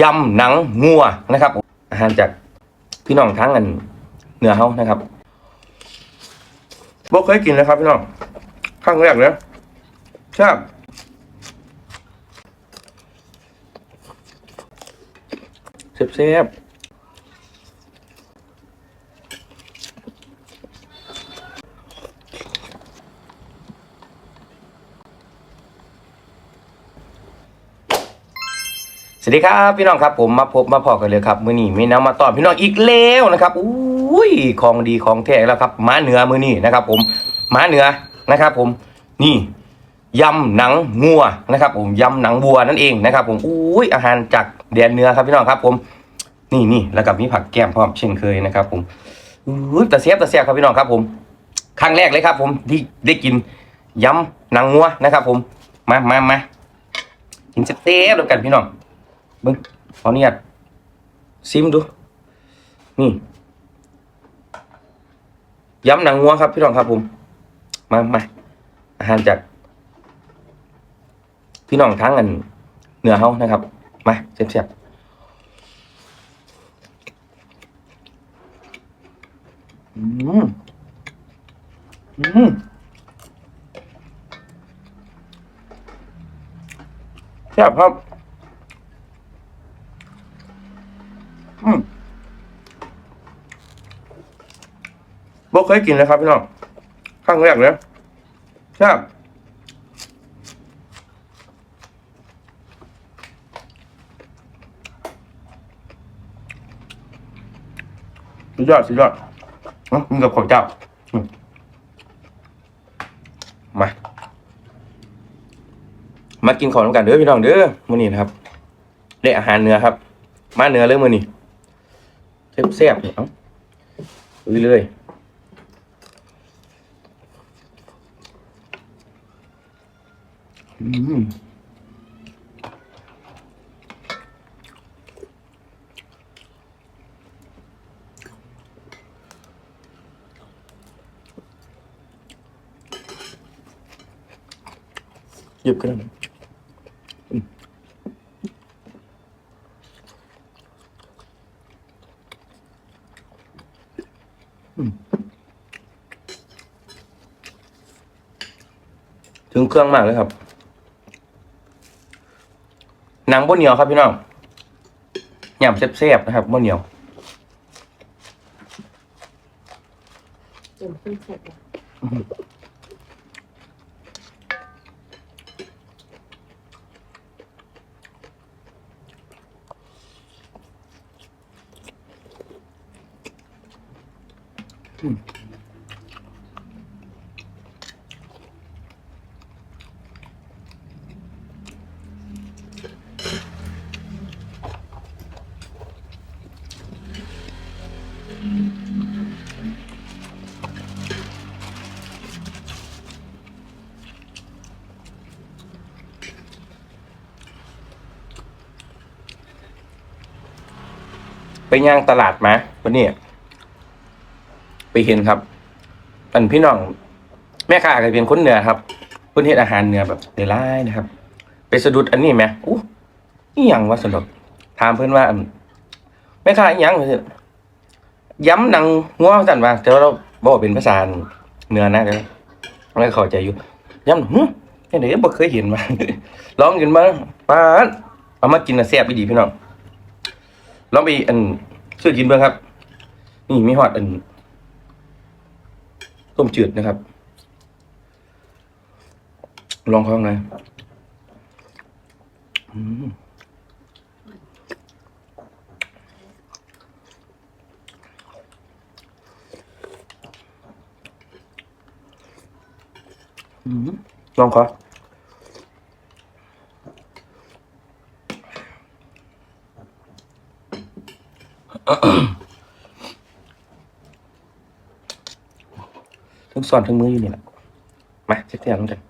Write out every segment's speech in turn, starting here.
ยำหนังงัวนะครับ อาหารจากพี่น้องทั้งอันเหนือเฮานะครับบ่เคยกินนะครับพี่น้องครั้งแรกเลยชอบเซฟๆ สวัสดีครับพี่น้องครับผมมาพบมาพอกันเลยครับ มือนี้มีน้ำมาตอนพี่น้องอีกแล้วนะครับอุ้ยของดีของแท้แล้วครับม้าเหนือมือนี้นะครับผมม้าเหนือนะครับผมนี่ยำหนังงัวนะครับผมยำหนังวัวนั่นเองนะครับผมอุ้ยอาหารจากแดนเหนือครับพี่น้องครับผมนี่นี่แล้วกับมีผักแก้มพร้อมเช่นเคยนะครับผมอุ้ยตะเสียบตะเสียบครับพี่น้องครับผม ครั้งแรกเลยครับ ผมที่ได้กินยำหนังงัวนะครับ ผมมามามากินเซฟๆแล้วกันพี่น้อง เบิ้งขออนุญาตซิมดู นี่ย้ำหนังงัวครับ พี่น้องครับผม มามาอาหารจาก พี่น้องทั้งอันเหนือเฮานะครับ มาเสียบๆอืมอืมแซ่บครับ อืม บ่เคยกินนะครับพี่น้องครั้งแรกเลยใช่บสุดยอดสุดยอดเนาะมึงกับของเจ้า มา มากินของกันเด้อพี่น้องเด้อมื้อนี้นะครับ ได้อาหารเนื้อครับ มาเนื้อเลยมื้อนี้แซ่บๆเนี่ยเอ้าลุยเลย อืมหยิบขึ้นมาหน่อยอืมถึงเครื่องมากเลยครับ หนังบนเหนียวครับพี่น้องยำแซ่บๆนะครับบนเหนียวเดี๋ยวขึ้นเสร็จแล้ว ไปย่างตลาดมาวันนี้ไปเห็นครับ อันพี่น้อง แม่ค้าก็เป็นคนเหนือครับเพิ่นเฮ็ดอาหารเหนือแบบได้ายนะครับ ไปสะดุดอันนี้ไหมอู้อีหยังวะสนุกถามเพิ่นว่าแม่ค้าอีหยังเย้ำหนังงัวสั่นว่าแต่ว่าเราบอกเป็นภาษาเหนือนะเดี๋ยวเราเข้าใจอยู่ย้ำหึจังได๋บ่เคยเห็นมาลองกินมาปาเอามากินนะแซ่บดีพี่น้อง ลองไปอันซื้อกินเบิ่งครับ นี่มีฮอดอันต้มจืดนะครับ ลองเข้าข้างนอืมอืมลองขอ ทั้งสอนทั้งมืออยู่นี่แหละมาเช็คเสียงกัน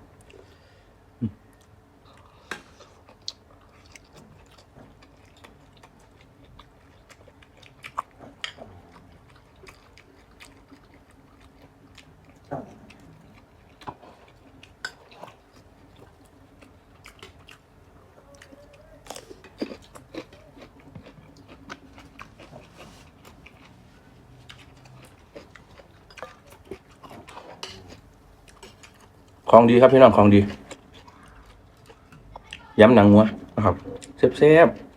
ของดีครับพี่น้องของดีย้ำหนังวัวนะครับเซฟๆ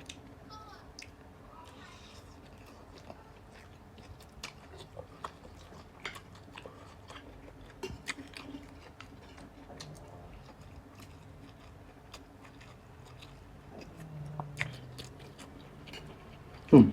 อืม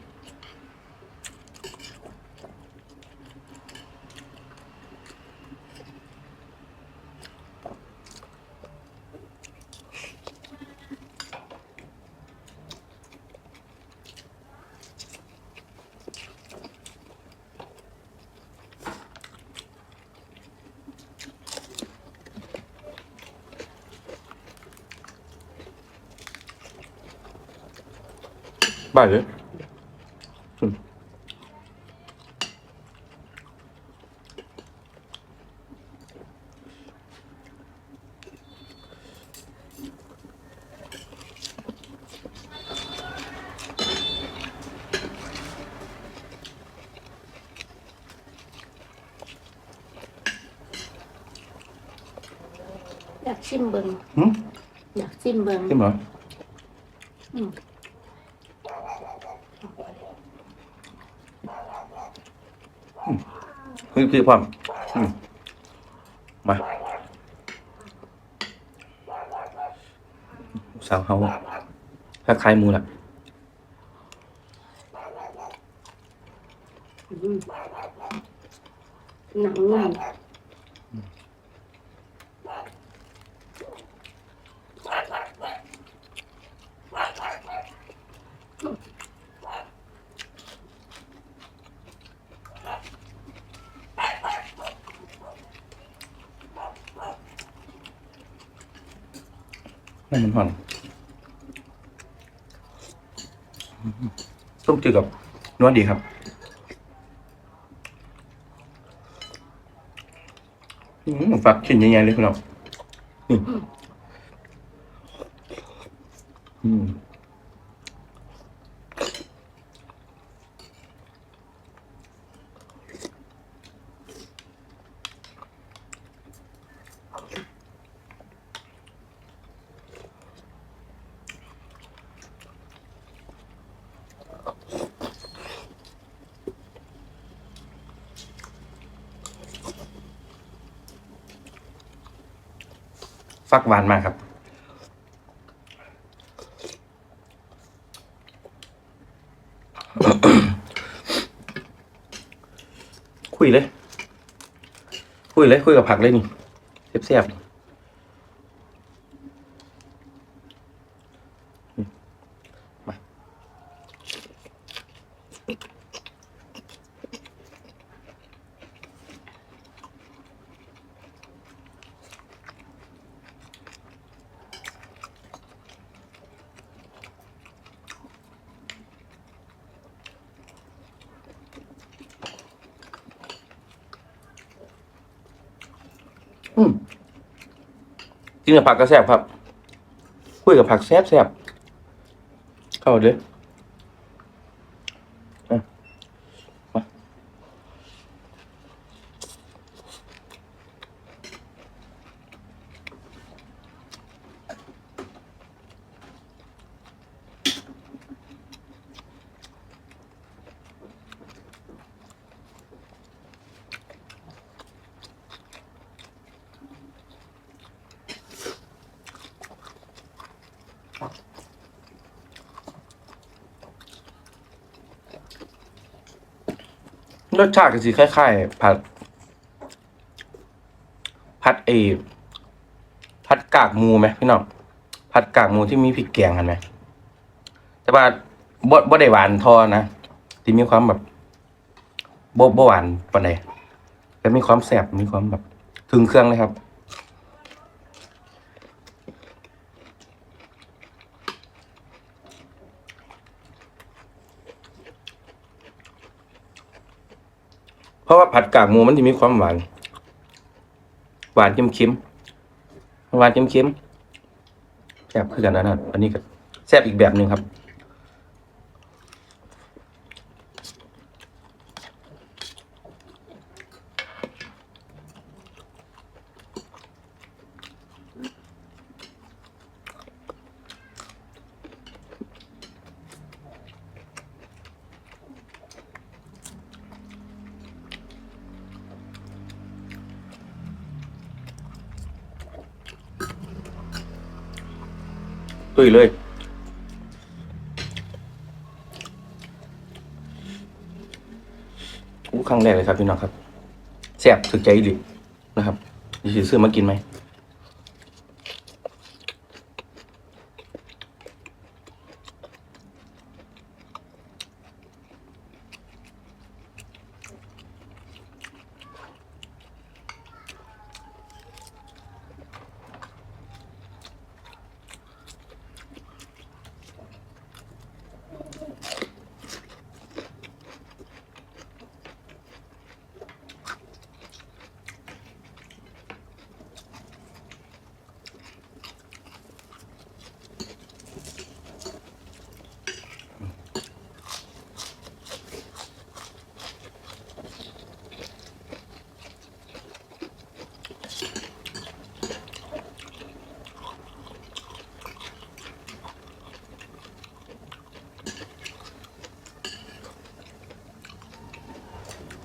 บ้าเลยอืมอยากชิมเบิง หืม อยากชิมเบิง ขึ้นเหรอ อืม คือคือความมาสาวเขาถ้าคลายหมูล่ะหนังนุ่ ให้มันหอนต้มจืดกับนวดดีครับฝักชิ้นใหญ่ๆเลยคุณน้องอืม ฟักหวานมากครับ คุยเลย คุยเลย คุยกับผักเลยนี่เสียบๆ กินกับผักก็แซ่บครับคุยกับผักแซ่บแซ่บเข้าเด้อ รสชาติก็สิคล้ายๆผัด ผัดเอผัดกากหมูไหมพี่น้องผัดกากหมูที่มีพริกแกงกันไหมแต่ว่าบดบดได้หวานทอนะที่มีความแบบบ่บ่หวานปานใดแต่มีความแซ่บมีความแบบ ถึงเครื่องเลยครับ เพราะว่าผัดกากหมูมันจะมีความหวาน หวานเค็มเค็มหวานเค็มเค็มแซ่บคือกันนะนะอันนี้ก็แซ่บอีกแบบหนึ่งครับ ลุยเลยอู้ครั้งแรกเลยครับพี่น้องครับแซ่บถึกใจดินะครับนี่สิซื้อมากินไหม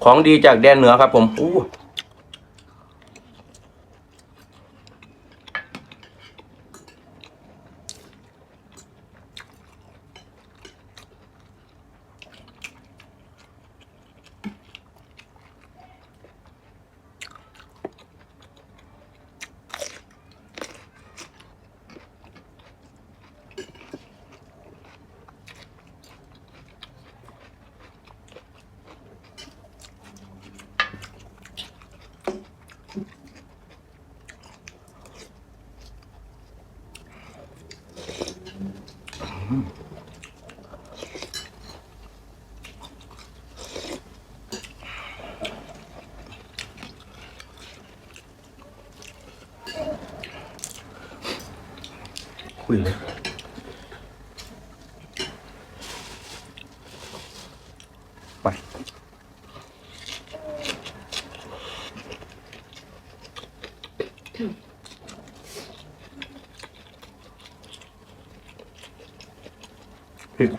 ของดีจากแดนเหนือครับผมอู้ คุยเพริก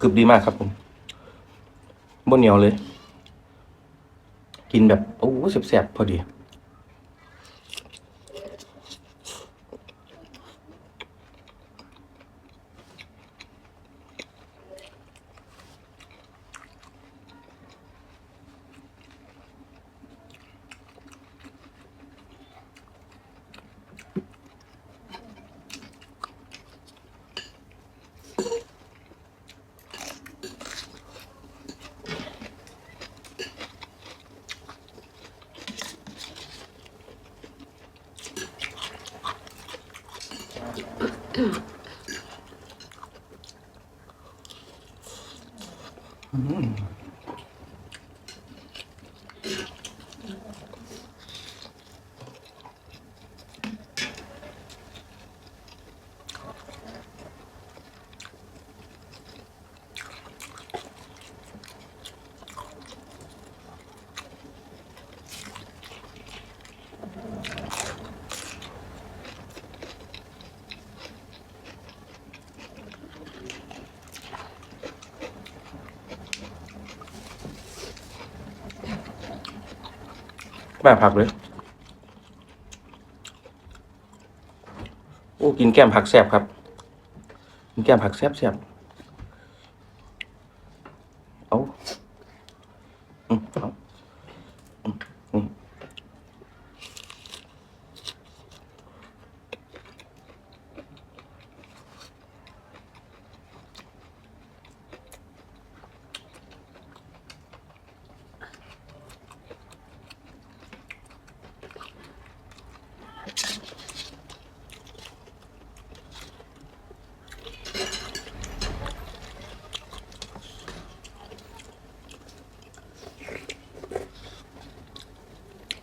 กรึบดีมากครับผมบนเหนียวเลย กินแบบ โอ้แซ่บๆพอดี 嗯。 แบบผักเลย โอ้ กินแก้มผักแซ่บครับ กินแก้มผักแซ่บแซ่บเอาอืมเอาอืมอืม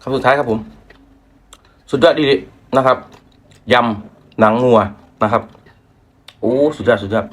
คำสุดท้ายครับผม สุดยอดดีนะครับยำหนังงัวนะครับ โอ้ สุดยอดสุดยอด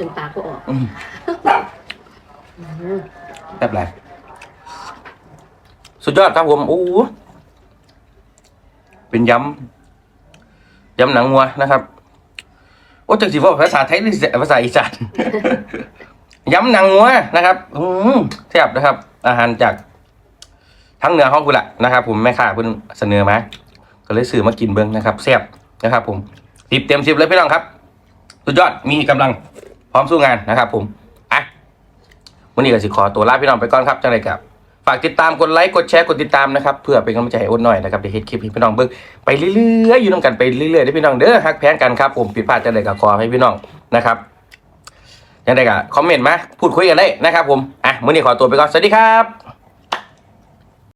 จนตาก็ออกอืมอืมแบบไรสุดยอดครับผมโอ้โหเป็นยำยำหนังวัวนะครับ โอ้จังสิว่าภาษาไทยหรือภาษาอีสานยำหนังวัวนะครับ อืมแซ่บนะครับ อาหารจากทั้งเหนือห้องกุละนะครับ ผมแม่ค้าเพิ่นเสนอมาก็เลยซื้อมากินเบิ้งนะครับแซ่บนะครับ ผมสิบเต็มสิบเลยพี่น้องครับ สุดยอดมีกำลัง พร้อมสู้งานนะครับ ผมอะวันนี้ก็สิขอตัวลาพี่น้องไปก่อนครับจังไรกับฝากติดตามกดไลค์กดแชร์กดติดตามนะครับเพื่อเป็นกำลังใจให้อ้นหน่อยนะครับเดี๋ยวเฮ็ดคลิปให้พี่น้องเบิ่งไปเรื่อยๆอยู่น้ำกันไปเรื่อยๆได้พี่น้องเด้อฮักแพงกันครับผมผิดพลาดจังไรก็ขอให้พี่น้องนะครับยังไงก็คอมเมนต์มาพูดคุยกันได้นะครับ ผมอะมื้อนี้ขอตัวไปก่อนสวัสดีครับ